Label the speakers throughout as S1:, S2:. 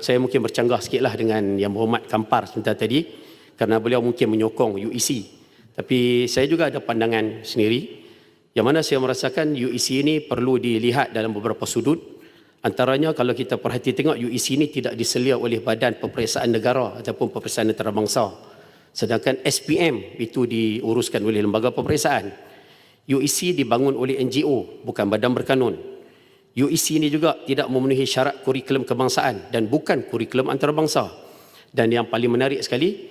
S1: saya mungkin bercanggah sikitlah dengan Yang Berhormat Kampar sebentar tadi kerana beliau mungkin menyokong UEC. Tapi saya juga ada pandangan sendiri yang mana saya merasakan UEC ini perlu dilihat dalam beberapa sudut. Antaranya kalau kita perhati tengok UEC ini tidak diselia oleh Badan Peperiksaan Negara ataupun Peperiksaan Antarabangsa. Sedangkan SPM itu diuruskan oleh lembaga peperiksaan. UEC dibangun oleh NGO bukan badan berkanun. UEC ini juga tidak memenuhi syarat kurikulum kebangsaan dan bukan kurikulum antarabangsa. Dan yang paling menarik sekali,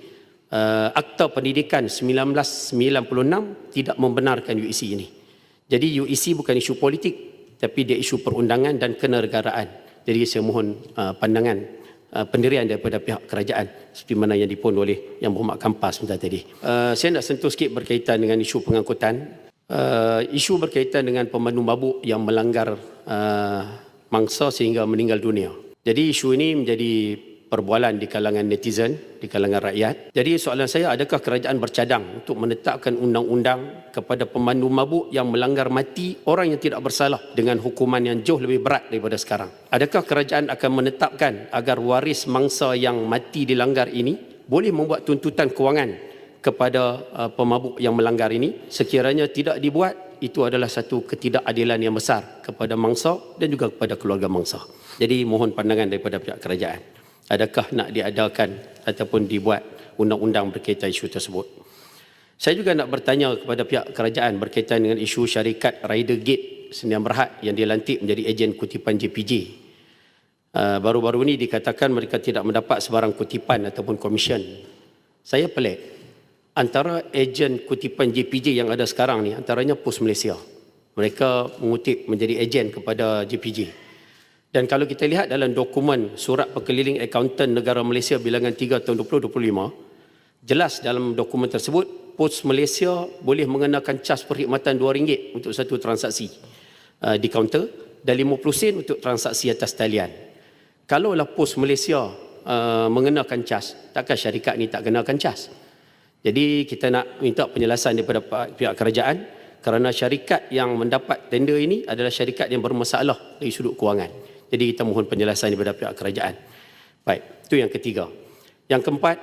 S1: uh, Akta Pendidikan 1996 tidak membenarkan UEC ini. Jadi UEC bukan isu politik tapi dia isu perundangan dan kenegaraan. Jadi saya mohon uh, pandangan uh, pendirian daripada pihak kerajaan seperti mana yang dipun oleh Yang Berhormat Kampas sebentar tadi. Uh, saya nak sentuh sikit berkaitan dengan isu pengangkutan. Uh, isu berkaitan dengan pemandu mabuk yang melanggar uh, mangsa sehingga meninggal dunia. Jadi isu ini menjadi perbualan di kalangan netizen, di kalangan rakyat. Jadi soalan saya, adakah kerajaan bercadang untuk menetapkan undang-undang kepada pemandu mabuk yang melanggar mati orang yang tidak bersalah dengan hukuman yang jauh lebih berat daripada sekarang? Adakah kerajaan akan menetapkan agar waris mangsa yang mati dilanggar ini boleh membuat tuntutan kewangan kepada uh, pemabuk yang melanggar ini? Sekiranya tidak dibuat, itu adalah satu ketidakadilan yang besar kepada mangsa dan juga kepada keluarga mangsa. Jadi mohon pandangan daripada pihak kerajaan adakah nak diadakan ataupun dibuat undang-undang berkaitan isu tersebut. Saya juga nak bertanya kepada pihak kerajaan berkaitan dengan isu syarikat Rider Gate Sdn Berhad yang dilantik menjadi ejen kutipan JPJ. Uh, baru-baru ini dikatakan mereka tidak mendapat sebarang kutipan ataupun komisen. Saya pelik. Antara ejen kutipan JPJ yang ada sekarang ni antaranya Pos Malaysia. Mereka mengutip menjadi ejen kepada JPJ. Dan kalau kita lihat dalam dokumen surat perkeliling akauntan negara Malaysia bilangan 3 tahun 2025, jelas dalam dokumen tersebut Pos Malaysia boleh mengenakan cas perkhidmatan RM2 untuk satu transaksi uh, di kaunter dan 50 sen untuk transaksi atas talian. Kalaulah Pos Malaysia uh, mengenakan cas, takkan syarikat ni tak kenakan cas? Jadi kita nak minta penjelasan daripada pihak kerajaan kerana syarikat yang mendapat tender ini adalah syarikat yang bermasalah dari sudut kewangan. Jadi kita mohon penjelasan daripada pihak kerajaan. Baik, itu yang ketiga. Yang keempat,